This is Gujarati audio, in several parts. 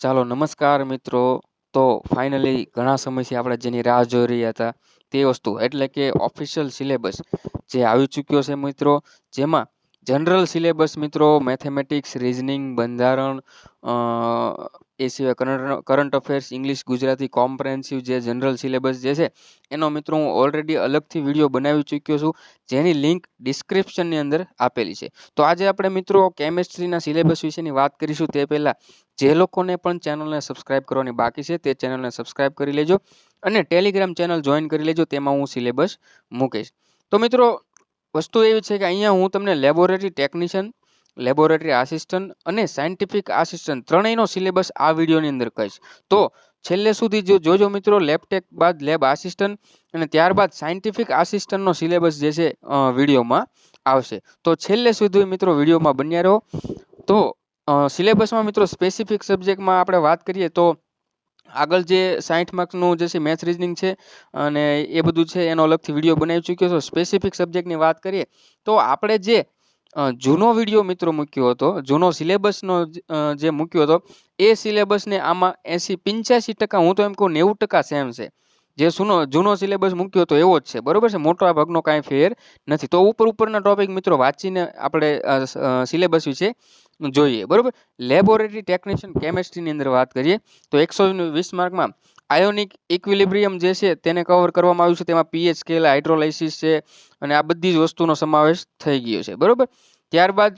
ચાલો નમસ્કાર મિત્રો. તો ફાઇનલી ઘણા સમયથી આપણે જેની રાહ જોઈ રહ્યા હતા તે વસ્તુ, એટલે કે ઓફિશિયલ સિલેબસ જે આવી ચૂક્યો છે મિત્રો, જેમાં જનરલ સિલેબસ મિત્રો મેથેમેટિક્સ રિઝનિંગ બંધારણ એ સિવાય current current affairs English Gujarati comprehensive જે જનરલ સિલેબસ જે છે, એનો મિત્રો હું ઓલરેડી અલગથી વીડિયો બનાવી ચૂક્યો છું, જેની લિંક ડિસ્ક્રિપ્શનની અંદર આપેલી છે. તો આજે આપણે મિત્રો કેમેસ્ટ્રીના સિલેબસ વિશેની વાત કરીશું, તે પહેલાં જે લોકોને પણ ચેનલને સબસ્ક્રાઇબ કરવાની બાકી છે, તે ચેનલને સબસ્ક્રાઇબ કરી લેજો અને ટેલિગ્રામ ચેનલ જોઈન કરી લેજો, તેમાં હું સિલેબસ મૂકીશ. તો મિત્રો, વસ્તુ એવી છે કે અહીંયા હું તમને લેબોરેટરી ટેકનિશિયન લેબોરેટરી આસિસ્ટન્ટ અને સાયન્ટિફિક આસિસ્ટન્ટ ત્રણેયનો સિલેબસ આ વિડીયોની અંદર કહીશ. તો છેલ્લે સુધી જો જોજો મિત્રો લેબટેક બાદ લેબ આસિસ્ટન્ટ અને ત્યારબાદ સાયન્ટિફિક આસિસ્ટન્ટનો સિલેબસ જે છે વિડીયોમાં આવશે. તો છેલ્લે સુધી મિત્રો વિડીયોમાં બન્યા રહો. તો સિલેબસમાં મિત્રો સ્પેસિફિક સબ્જેક્ટમાં આપણે વાત કરીએ તો આગળ જે સાઠ માર્ક્સનું જે છે મેથ્સ રિઝનિંગ છે અને એ બધું છે એનો અલગથી વીડિયો બનાવી ચૂક્યો છે. સ્પેસિફિક સબ્જેક્ટની વાત કરીએ તો આપણે જે જૂનો વીડિયો મિત્રો મૂક્યો હતો, જૂનો સિલેબસનો જે મૂક્યો હતો, એ સિલેબસને આમાં એંસી પંચ્યાસી ટકા, હું તો એમ કહું નેવું ટકા સેમ છે. જે સુનો, જૂનો સિલેબસ મૂક્યો હતો એવો જ છે, બરોબર છે? મોટા ભાગનો કાંઈ ફેર નથી. તો ઉપર ઉપરના ટોપિક મિત્રો વાંચીને આપણે સિલેબસ વિશે જોઈએ, બરોબર? લેબોરેટરી ટેકનિશિયન કેમેસ્ટ્રીની અંદર વાત કરીએ, તો એકસો વીસ માર્કમાં આયોનિક ઇક્વિલિબ્રિયમ જે છે તેને કવર કરવામાં આવ્યું છે. તેમાં પીએચ સ્કેલ હાઇડ્રોલાઇસિસ છે અને આ બધી જ વસ્તુનો સમાવેશ થઈ ગયો છે. બરાબર? ત્યારબાદ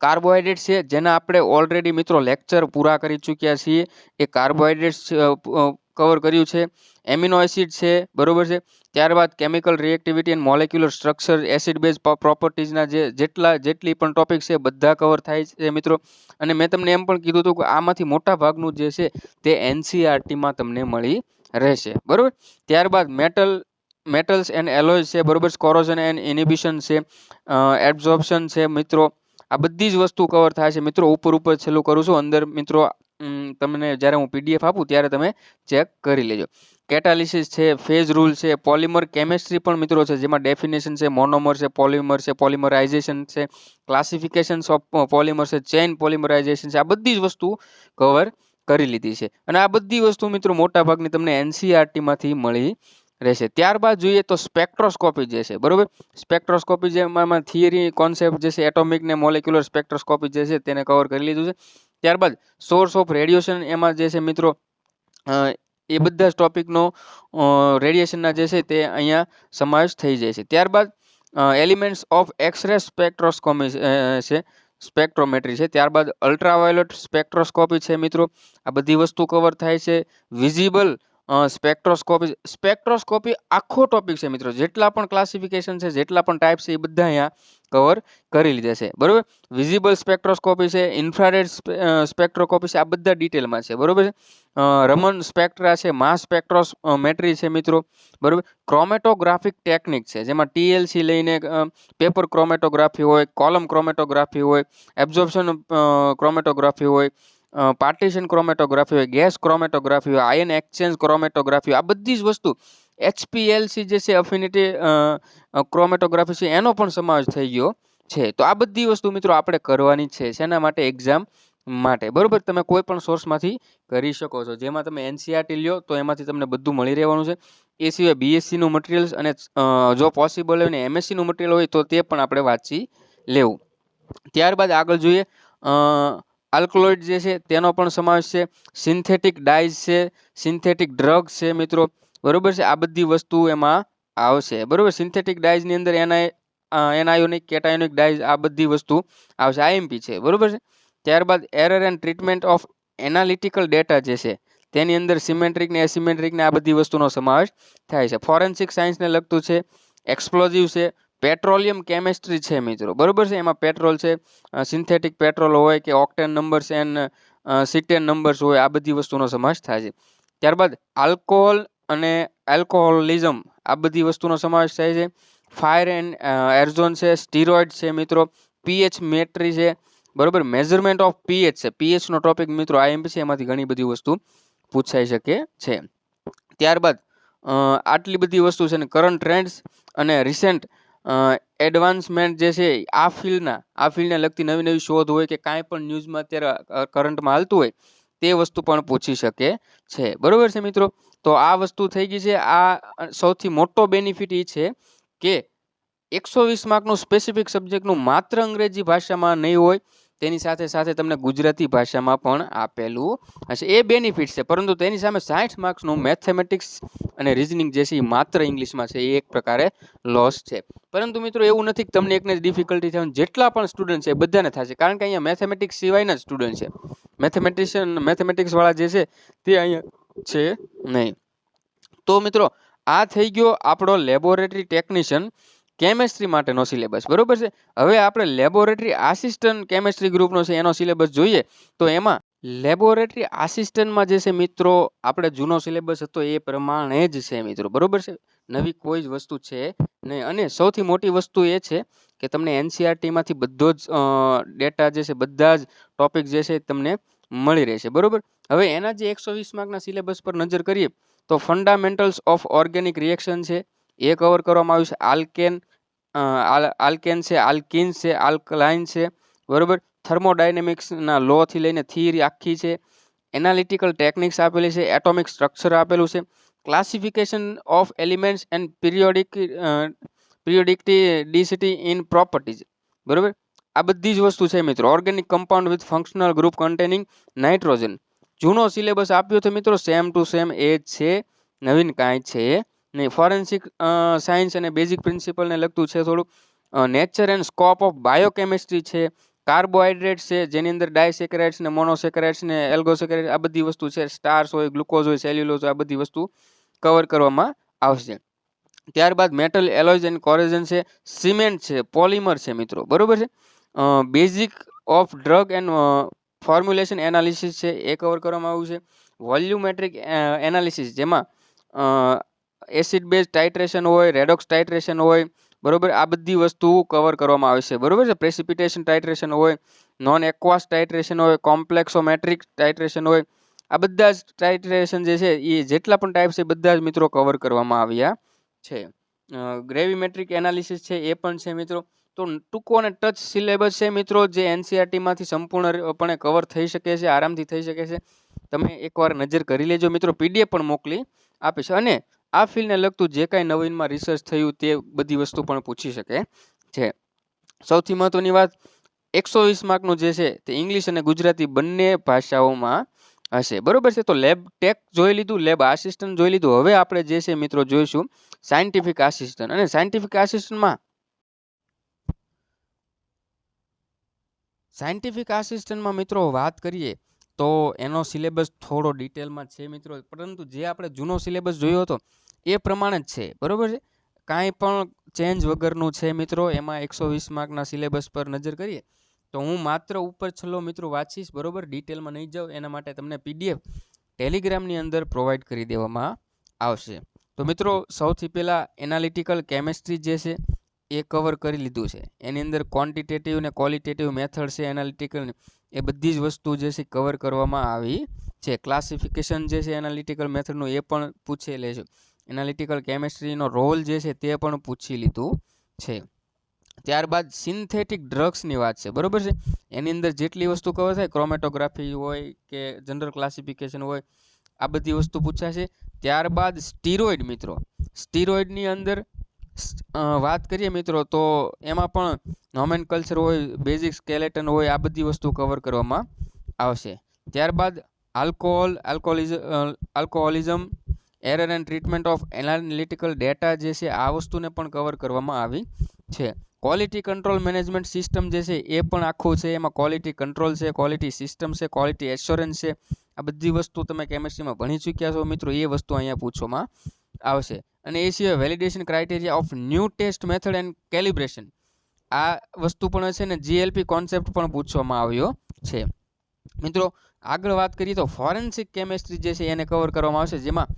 કાર્બોહાઈડ્રેટ્સ છે. જેના આપણે ઓલરેડી મિત્રો લેક્ચર પૂરા કરી ચૂક્યા છીએ. એ કાર્બોહાઈડ્રેટ્સ કવર કર્યું છે. એમિનો એસિડ છે, બરોબર છે. ત્યારબાદ chemical reactivity and molecular structure acid base પ્રોપર્ટીઝના જે જેટલા, જેટલી પણ ટોપિક છે, બધા કવર થાય છે મિત્રો. અને મેં તમને એમ પણ કીધું હતું કે આમાંથી મોટા ભાગનું જે છે તે એનસીઆરટીમાં તમને મળી રહેશે, બરોબર? ત્યારબાદ મેટલ મેટલ્સ એન્ડ એલોયસ છે, બરોબર? સ્કોરોઝન એન્ડ ઇનિબિશન છે એબ્ઝોર્પ્શન છે, મિત્રો. આ બધી જ વસ્તુ કવર થાય છે. મિત્રો, ઉપર ઉપર છેલ્લું કરું છું. અંદર, મિત્રો તમને જ્યારે હું પીડીએફ આપું ત્યારે તમે ચેક કરી લેજો. કેટાલિસિસ છે ફેઝ રૂલ છે પોલિમર કેમેસ્ટ્રી પણ મિત્રો છે, જેમાં ડેફિનેશન છે મોનોમર છે પોલિમર છે પોલિમરાઇઝેશન છે ક્લાસિફિકેશન ઓફ પોલિમર છે ચેઇન પોલિમરાઇઝેશન છે, આ બધી જ વસ્તુ કવર કરી લીધી છે. અને આ બધી વસ્તુ મિત્રો મોટા ભાગની તમને એનસીઆરટીમાંથી મળી રહેશે. ત્યારબાદ જોઈએ તો સ્પેક્ટ્રોસ્કોપી જે છે, બરોબર? સ્પેક્ટ્રોસ્કોપી જેમાં થિયરી કોન્સેપ્ટ જે છે એટોમિક ને મોલેક્યુલર સ્પેક્ટ્રોસ્કોપી જે છે, તેને કવર કરી લીધું છે. ત્યારબાદ સોર્સ ઓફ રેડિયેશન એમાં જે છે મિત્રો એ બધા જ ટોપિકનો રેડિયેશનના જે છે તે અહીંયા સમાવેશ થઈ જાય છે. ત્યારબાદ એલિમેન્ટ્સ ઓફ એક્સરે સ્પેક્ટ્રોસ્કોમી છે સ્પેક્ટ્રોમેટ્રી છે ત્યારબાદ અલ્ટ્રાવાયોલેટ સ્પેક્ટ્રોસ્કોપી છે મિત્રો. આ બધી વસ્તુ કવર થાય છે. વિઝિબલ સ્પેક્ટ્રોસ્કોપી સ્પેક્ટ્રોસ્કોપી આખો ટોપિક છે મિત્રો. જેટલા પણ ક્લાસિફિકેશન છે, જેટલા પણ ટાઈપ છે, એ બધા અહીંયા કવર કરી લીધા છે. બરાબર? વિઝિબલ સ્પેક્ટ્રોસ્કોપી છે ઇન્ફ્રારેડ સ્પેક્ટ્રોકોપી છે, આ બધા ડિટેલમાં છે. બરોબર છે? રમન સ્પેક્ટ્રા છે માસ સ્પેક્ટ્રોમેટ્રી છે મિત્રો. બરાબર? ક્રોમેટોગ્રાફિક ટેકનિક છે, જેમાં ટીએલસી લઈને પેપર ક્રોમેટોગ્રાફી હોય કોલમ ક્રોમેટોગ્રાફી હોય એબ્ઝોર્પ્શન ક્રોમેટોગ્રાફી હોય પાર્ટીશન ક્રોમેટોગ્રાફી હોય ગેસ ક્રોમેટોગ્રાફી હોય આયન એક્સચેન્જ ક્રોમેટોગ્રાફી આ બધી જ વસ્તુ એચપીએલસી જે છે અફિનિટી ક્રોમેટોગ્રાફી છે, એનો પણ સમાવેશ થઈ ગયો છે. તો આ બધી વસ્તુ મિત્રો આપણે કરવાની છે, શેના માટે? એક્ઝામ માટે. બરાબર? તમે કોઈ પણ સોર્સમાંથી કરી શકો છો. જેમાં તમે એનસીઆરટી લ્યો, તો એમાંથી તમને બધું મળી રહેવાનું છે. એ સિવાય બીએસસીનું મટીરિયલ્સ અને જો પોસિબલ હોય ને એમએસસીનું મટીરિયલ હોય, તો તે પણ આપણે વાંચી લેવું. ત્યારબાદ આગળ જોઈએ આલ્કલોઇડ જે છે તેનો પણ સમાવેશ છે. સિન્થેટિક ડાઇઝ છે સિન્થેટિક ડ્રગ્સ છે મિત્રો. બરોબર છે? આ બધી વસ્તુ એમાં આવશે. બરાબર? સિન્થેટિક ડાઇઝની અંદર એના એનાયોનિક, કેટાયોનિક ડાઇઝ આ બધી વસ્તુ આવશે. આઈએમપી છે. બરોબર છે? ત્યારબાદ error and treatment of analytical data જે છે, તેની અંદર સિમેન્ટ્રિક ને એસિમેન્ટ્રિક ને આ બધી વસ્તુનો સમાવેશ થાય છે. ફોરેન્સિક સાયન્સને લગતું છે. એક્સપ્લોઝિવ છે. પેટ્રોલિયમ કેમેસ્ટ્રી છે મિત્રો. બરોબર છે? એમાં પેટ્રોલ છે સિન્થેટિક પેટ્રોલ હોય કે octane numbers and cetane numbers હોય, આ બધી વસ્તુનો સમાવેશ થાય છે. ત્યારબાદ આલ્કોહોલ અને એલ્કોહોલિઝમ આ બધી વસ્તુનો સમાવેશ થાય છે. ફાયર એન્ડ એરઝોન છે, સ્ટીરોઇડ છે મિત્રો. પીએચ મેટ્રી છે. બરોબર? મેઝરમેન્ટ ઓફ પીએચ છે. પીએચનો ટોપિક મિત્રો આઈએમપી છે, એમાંથી ઘણી બધી વસ્તુ પૂછાઈ શકે છે. ત્યારબાદ આટલી બધી વસ્તુ છે ને, કરંટ ટ્રેન્ડ્સ અને રિસેન્ટ એડવાન્સમેન્ટ જે છે, આ ફિલ્ડના આ ફિલ્ડને લગતી નવી નવી શોધ હોય કે કાંઈ પણ ન્યૂઝમાં અત્યારે કરંટમાં હાલતું હોય, તે વસ્તુ પણ પૂછી શકે છે. બરાબર છે મિત્રો? તો આ વસ્તુ થઈ ગઈ છે. આ સૌથી મોટો બેનિફિટ એ છે કે એકસો વીસ માર્કનું સ્પેસિફિક સબ્જેક્ટનું માત્ર અંગ્રેજી ભાષામાં નહીં હોય તેની સાથે સાથે તમને ગુજરાતી ભાષામાં પણ આપેલું હશે. એ બેનિફિટ છે, પરંતુ તેની સામે સાઠ માર્ક્સનું મેથેમેટિક્સ અને રિઝનિંગ જે છે એ માત્ર ઇંગ્લિશમાં છે, એ એક પ્રકારે લોસ છે. પરંતુ મિત્રો એવું નથી કે તમને એકને જ ડિફિકલ્ટી થાય, જેટલા પણ સ્ટુડન્ટ છે એ બધાને થશે. કારણ કે અહીંયા મેથેમેટિક્સ સિવાયના જ સ્ટુડન્ટ છે. મેથેમેટિશિયન મેથેમેટિક્સવાળા જે છે તે અહીંયા છે નહીં. તો મિત્રો, આ થઈ ગયો આપણો લેબોરેટરી ટેકનિશિયન કેમેસ્ટ્રી માટેનો સિલેબસ. બરોબર છે? હવે આપણે લેબોરેટરી આસિસ્ટન્ટ કેમેસ્ટ્રી ગ્રુપનો છે, એનો સિલેબસ જોઈએ તો એમાં લેબોરેટરી આસિસ્ટન્ટમાં જે છે મિત્રો, આપણે જૂનો સિલેબસ હતો એ પ્રમાણે જ છે મિત્રો. બરોબર છે? નવી કોઈ જ વસ્તુ છે નહીં. અને સૌથી મોટી વસ્તુ એ છે કે તમને એનસીઆરટીમાંથી બધો જ ડેટા જે છે બધા જ ટોપિક જે છે તમને મળી રહેશે. બરોબર? હવે એના જે એકસો વીસ માર્કના સિલેબસ પર નજર કરીએ તો ફંડામેન્ટલ્સ ઓફ ઓર્ગેનિક રિએક્શન છે. એ કવર કરવામાં આવ્યું છે. આલ્કેન આલ્કેન છે, આલ્કિન છે, આલ્કલાઇન છે, બરાબર? થર્મોડાયનેમિક્સના લોથી લઈને થિયરી આખી છે. એનાલિટિકલ ટેકનિક્સ આપેલી છે, એટોમિક સ્ટ્રક્ચર આપેલું છે. Classification of elements and periodic periodicity ડિસિટી in properties. બરાબર? આ બધી જ વસ્તુ છે મિત્રો. Organic compound with functional group containing nitrogen. જૂનો સિલેબસ આપ્યો છે મિત્રો, સેમ ટુ સેમ એ છે, નવીન કાંઈ છે. નહીં ફોરેન્સિક સાયન્સ અને બેઝિક પ્રિન્સિપલને લગતું છે થોડુંક. Nature and scope of biochemistry છે કાર્બોહાઈડ્રેટ્સ છે, જેની અંદર ડાયસેકેરાઇડ્સ ને મોનોસેકેરાઇડ્સ ને એલ્ગોસેકેરાઇડ આ બધી વસ્તુ છે. સ્ટાર્સ હોય ગ્લુકોઝ હોય સેલ્યુલોઝ આ બધી વસ્તુ કવર કરવામાં આવશે. ત્યારબાદ મેટલ એલોઇઝ એન્ડ કોરેઝન છે સિમેન્ટ છે પોલિમર છે મિત્રો. બરોબર છે? Basic of drug and formulation analysis છે, એ કવર કરવામાં આવ્યું છે. વોલ્યુમેટ્રિક એનાલિસિસ જેમાં એસિડ બેઝ ટાઇટ્રેશન હોય, રેડોક્સ ટાઇટ્રેશન હોય, બરોબર? આ બધી વસ્તુ કવર કરવામાં આવે છે. બરોબર છે? પ્રેસિપિટેશન ટાઇટ્રેશન હોય નોન એક્વાસ ટાઇટ્રેશન હોય કોમ્પ્લેક્સોમેટ્રિક ટાઇટ્રેશન હોય, આ બધા જ ટાઇટ્રેશન જે છે એ જેટલા પણ ટાઈપ છે બધા જ મિત્રો કવર કરવામાં આવ્યા છે. ગ્રેવીમેટ્રિક એનાલિસિસ છે, એ પણ છે મિત્રો. તો ટૂંકો અને ટચ સિલેબસ છે મિત્રો, જે એનસીઆરટીમાંથી સંપૂર્ણપણે કવર થઈ શકે છે, આરામથી થઈ શકે છે. તમે એકવાર નજર કરી લેજો મિત્રો. પીડીએફ પણ મોકલી આપીશ. અને આ ફિલ્ડને લગતું જે કાંઈ નવીનમાં રિસર્ચ થયું તે બધી વસ્તુ પણ પૂછી શકે. છે સૌથી મહત્વની વાત, એકસો વીસ માર્કનું જે છે તે ઇંગ્લિશ અને ગુજરાતી બંને ભાષાઓમાં હશે. બરોબર છે? તો લેબ ટેક જોઈ લીધું લેબ આસિસ્ટન્ટ જોઈ લીધું. હવે આપણે જે છે મિત્રો જોઈશું સાયન્ટિફિક આસિસ્ટન્ટ અને સાયન્ટિફિક આસિસ્ટન્ટમાં સાયન્ટિફિક આસિસ્ટન્ટમાં મિત્રો વાત કરીએ તો એનો સિલેબસ થોડો ડિટેલમાં છે મિત્રો. પરંતુ જે આપણે જૂનો સિલેબસ જોયો હતો, એ પ્રમાણે જ છે. બરાબર છે? કાંઈ પણ ચેન્જ વગરનું છે મિત્રો, એમાં એકસો વીસ માર્કના સિલેબસ પર નજર કરીએ, તો હું માત્ર ઉપર છેલ્લો મિત્રો વાંચીશ, બરોબર? ડિટેલમાં નહીં જાઉં, એના માટે તમને પીડીએફ ટેલિગ્રામની અંદર પ્રોવાઈડ કરી દેવામાં આવશે. તો મિત્રો, સૌથી પહેલાં એનાલિટિકલ કેમેસ્ટ્રી જે છે, એ કવર કરી લીધું છે. એની અંદર ક્વોન્ટિટેટિવ ને ક્વોલિટેટિવ મેથડ છે એનાલિટિકલ એ બધી જ વસ્તુ જે છે કવર કરવામાં આવી છે. ક્લાસિફિકેશન જે છે એનાલિટિકલ મેથડનું એ પણ પૂછી છે. એનાલિટિકલ કેમેસ્ટ્રીનો રોલ જે છે તે પણ પૂછી લીધું છે. ત્યારબાદ સિન્થેટિક ડ્રગ્સની વાત છે. બરોબર છે? એની અંદર જેટલી વસ્તુ કવર થાય ક્રોમેટોગ્રાફી હોય કે જનરલ ક્લાસિફિકેશન હોય, આ બધી વસ્તુ પૂછાશે. ત્યારબાદ સ્ટીરોઇડ મિત્રો. સ્ટીરોઇડની અંદર વાત કરીએ મિત્રો, તો એમાં પણ નોમેન કલ્ચર હોય, બેઝિક સ્કેલેટન હોય, આ બધી વસ્તુ કવર કરવામાં આવશે. ત્યારબાદ alcohol, આલ્કોહોલિઝ alcoholism, error and treatment of analytical data જે છે, આ વસ્તુને પણ કવર કરવામાં આવી છે. ક્વોલિટી કંટ્રોલ મેનેજમેન્ટ સિસ્ટમ જે છે, એ પણ આખું છે, એમાં ક્વોલિટી કંટ્રોલ છે, ક્વોલિટી સિસ્ટમ છે, ક્વોલિટી એશ્યોરન્સ છે, આ બધી વસ્તુ તમે કેમેસ્ટ્રીમાં ભણી ચૂક્યા છો મિત્રો, એ વસ્તુ અહીંયા પૂછવામાં આવશે. અને એ સિવાય validation criteria of new test method and calibration આ વસ્તુ પણ છે ને જીએલપી કોન્સેપ્ટ પણ પૂછવામાં આવ્યો છે. મિત્રો, આગળ વાત કરીએ તો ફોરેન્સિક કેમેસ્ટ્રી જે છે એને કવર કરવામાં આવશે, જેમાં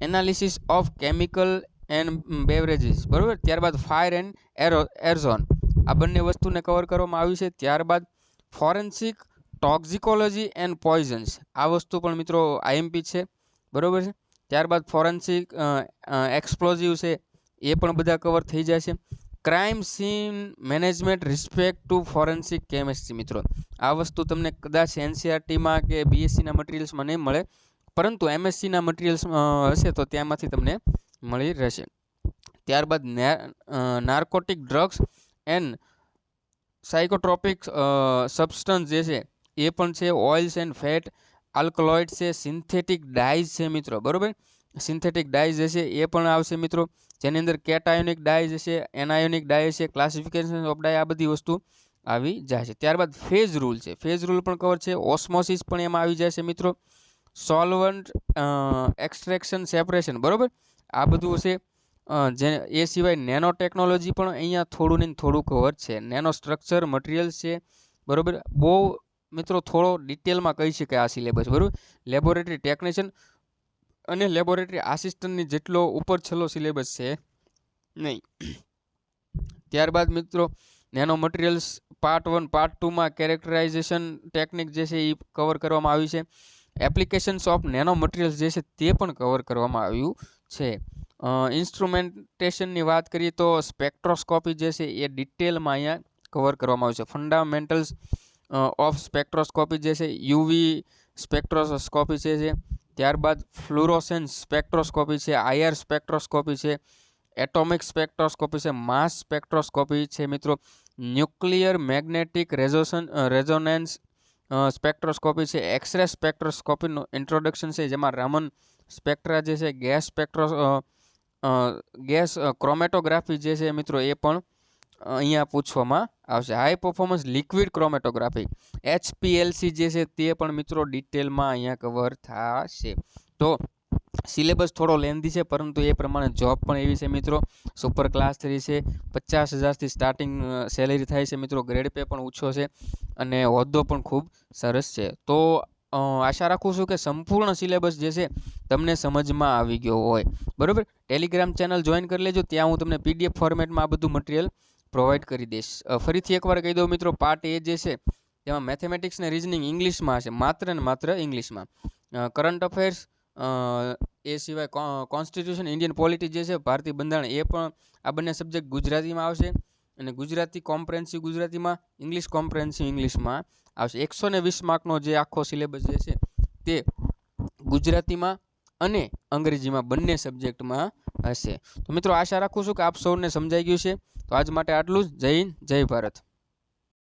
analysis of chemical and beverages બરાબર? ત્યારબાદ ફાયર એન્ડ એરો એરઝોન આ બંને વસ્તુને કવર કરવામાં આવી છે. ત્યારબાદ ફોરેન્સિક ટોક્ઝિકોલોજી એન્ડ પોઈઝન્સ આ વસ્તુ પણ મિત્રો આઈએમપી છે. બરાબર છે? ત્યારબાદ ફોરેન્સિક એક્સપ્લોઝિવ છે, એ પણ બધા કવર થઈ છે. Crime scene management respect to forensic chemistry મિત્રો. આ વસ્તુ તમને કદાચ એનસીઆરટીમાં કે બીએસસીના મટીરિયલ્સમાં નહીં મળે, પરંતુ એમએસસીના મટીરિયલ્સ હશે તો ત્યાંમાંથી તમને મળી રહેશે. ત્યારબાદ narcotic drugs and psychotropic substance જે છે, એ પણ છે ઓઇલ્સ એન્ડ ફેટ આલ્કલોઇડ છે, સિન્થેટિક ડાઇઝ છે મિત્રો, બરાબર? સિન્થેટિક ડાઇઝ હશે એ પણ આવશે મિત્રો, જેની અંદર કેટાયોનિક ડાઇઝ હશે, એનાયોનિક ડાય હશે, ક્લાસિફિકેશન ઓફ ડાય આ બધી વસ્તુ આવી જાય છે ત્યારબાદ ફેઝ રૂલ છે, ફેઝ રૂલ પણ કવર છે, ઓસ્મોસિસ પણ એમાં આવી જાય છે મિત્રો, સોલ્વન્ટ એક્સ્ટ્રેક્શન, સેપરેશન, બરાબર? આ બધું હશે જે, એ સિવાય નેનો ટેકનોલોજી પણ અહીંયા થોડું ને થોડું કવર છે. નેનો સ્ટ્રક્ચર, મટીરિયલ્સ છે, બરાબર? બહુ મિત્રો, થોડો ડિટેલમાં કહી શકાય આ સિલેબસ બરાબર? લેબોરેટરી ટેકનિશિયન અને લેબોરેટરી આસિસ્ટન્ટની જેટલો ઉપર છેલ્લો સિલેબસ છે, નહીં. ત્યારબાદ મિત્રો nano materials part one part ટુમાં કેરેક્ટરાઇઝેશન technique જે છે એ કવર કરવામાં આવ્યું છે. એપ્લિકેશન્સ ઓફ નેનો મટીરિયલ્સ જે છે તે પણ કવર કરવામાં આવ્યું છે. ઇન્સ્ટ્રુમેન્ટેશનની વાત કરીએ તો સ્પેક્ટ્રોસ્કોપી જે છે એ ડિટેલમાં અહીંયા કવર કરવામાં આવ્યું છે. ફંડામેન્ટલ્સ ઓફ સ્પેક્ટ્રોસ્કોપી જે છે યુવી સ્પેક્ટ્રોસ્કોપી છે જે ત્યારબાદ ફ્લુરોસેન્સ સ્પેક્ટ્રોસ્કોપી છે આયર સ્પેક્ટ્રોસ્કોપી છે એટોમિક સ્પેક્ટ્રોસ્કોપી છે માસ સ્પેક્ટ્રોસ્કોપી છે મિત્રો nuclear magnetic resonance resonance spectroscopy છે એક્સરે સ્પેક્ટ્રોસ્કોપીનું ઇન્ટ્રોડક્શન છે, જેમાં રામન સ્પેક્ટ્રા જે છે ગેસ સ્પેક્ટ્રો ગેસ ક્રોમેટોગ્રાફી જે છે મિત્રો, એ પણ અહીંયા પૂછવામાં આવશે. High performance liquid chromatography HPLC જે છે તે પણ મિત્રો ડિટેલમાં અહીંયા કવર થશે. તો સિલેબસ થોડો લેન્ધી છે, પરંતુ એ પ્રમાણે જોબ પણ એવી છે મિત્રો. સુપર ક્લાસ થ્રી છે. પચાસ હજારથી સ્ટાર્ટિંગ સેલેરી થાય છે મિત્રો. ગ્રેડ પે પણ ઓછો છે અને હોદ્દો પણ ખૂબ સરસ છે. તો આશા રાખું છું કે સંપૂર્ણ સિલેબસ જે છે તમને સમજમાં આવી ગયો હોય. બરાબર? ટેલિગ્રામ ચેનલ જોઈન કરી લેજો. ત્યાં હું તમને પીડીએફ ફોર્મેટમાં આ બધું મટીરિયલ પ્રોવાઈડ કરી દઈશ. ફરીથી એકવાર કહી દઉં મિત્રો પાર્ટ એ જે છે તેમાં મેથેમેટિક્સ ને રિઝનિંગ ઇંગ્લિશમાં હશે, માત્ર ને માત્ર ઇંગ્લિશમાં. કરંટ અફેર્સ એ સિવાય કોન્સ્ટિટ્યુશન ઇન્ડિયન પોલિટી જે છે, ભારતીય બંધારણ, એ પણ આ બંને સબ્જેક્ટ ગુજરાતીમાં આવશે અને ગુજરાતી કોમ્પ્રેન્સિવ ગુજરાતીમાં ઇંગ્લિશ કોમ્પ્રેન્સિવ ઇંગ્લિશમાં આવશે. એકસો ને વીસ માર્કનો જે આખો સિલેબસ જે છે, તે ગુજરાતીમાં અને અંગ્રેજીમાં બંને સબ્જેક્ટમાં હશે. તો મિત્રો આશા રાખું છું કે આપ સૌને સમજાઈ ગયું છે. તો આજ માટે આટલું જ. જય હિન્દ, જય ભારત.